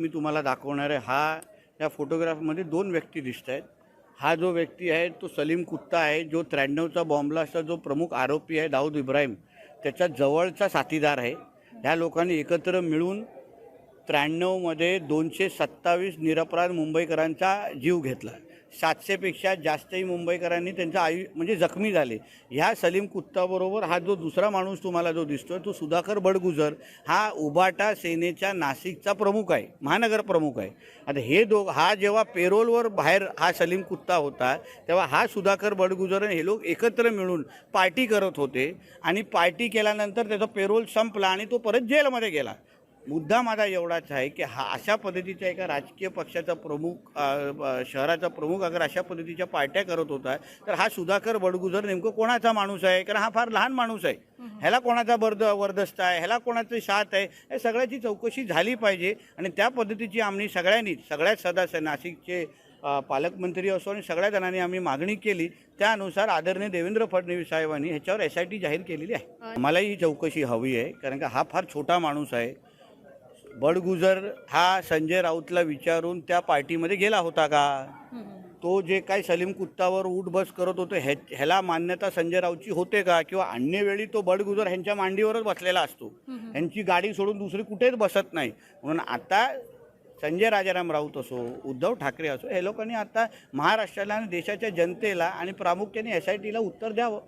मी तुम्हाला दाखवणार आहे हा या फोटोग्राफमध्ये दोन व्यक्ती दिसत आहेत. हा जो व्यक्ती आहे तो सलीम कुत्ता आहे जो त्र्याण्णवचा बॉम्बलाचा जो प्रमुख आरोपी आहे दाऊद इब्राहिम त्याच्या जवळचा साथीदार आहे. ह्या लोकांनी एकत्र मिळून त्र्याण्णवमध्ये दोनशे सत्तावीस निरपराध मुंबईकरांचा जीव घेतला. सातशेपेक्षा जास्तही मुंबईकरांनी त्यांचा आयु म्हणजे जखमी झाले. ह्या सलीम कुत्ताबरोबर हा जो दुसरा माणूस तुम्हाला जो दिसतोय तो सुधाकर बडगुजर हा उबाटा सेनेच्या नाशिकचा प्रमुख आहे महानगर प्रमुख आहे. आता हे दो हा जेव्हा पेरोलवर बाहेर हा सलीम कुत्ता होता तेव्हा हा सुधाकर बडगुजर आणि हे लोक एकत्र मिळून पार्टी करत होते आणि पार्टी केल्यानंतर त्याचा पेरोल संपला आणि तो परत जेलमध्ये गेला. मुद्दा माझा एवढाच आहे की हा अशा पद्धतीच्या एका राजकीय पक्षाचा प्रमुख शहराचा प्रमुख अगर अशा पद्धतीच्या पार्ट्या करत होता तर हा सुधाकर बडगुजर नेमकं कोणाचा माणूस आहे? कारण हा फार लहान माणूस आहे. ह्याला कोणाचा बर्द वरदस्त आहे? ह्याला कोणाचं साथ आहे? या सगळ्याची चौकशी झाली पाहिजे आणि त्या पद्धतीची आम्ही सगळ्यांनीच सगळ्याच सदस्य नाशिकचे पालकमंत्री असो आणि सगळ्या जणांनी आम्ही मागणी केली त्यानुसार आदरणीय देवेंद्र फडणवीस साहेबांनी ह्याच्यावर एस आय टी जाहीर केलेली आहे. मला ही चौकशी हवी आहे कारण का हा फार छोटा माणूस आहे. बडगुजर हा संजय राऊतला विचारून त्या पार्टीमध्ये गेला होता का? तो जे काही सलीम कुत्तावर उठ बस करत होतो ह्या ह्याला मान्यता संजय राऊतची होते का? किंवा अन्य वेळी तो बडगुजर ह्यांच्या मांडीवरच बसलेला असतो. ह्यांची गाडी सोडून दुसरी कुठेच बसत नाही. म्हणून आता संजय राजाराम राऊत असो उद्धव ठाकरे असो हे लोकांनी आता महाराष्ट्राला आणि देशाच्या जनतेला आणि प्रामुख्याने एस आय टीला उत्तर द्यावं.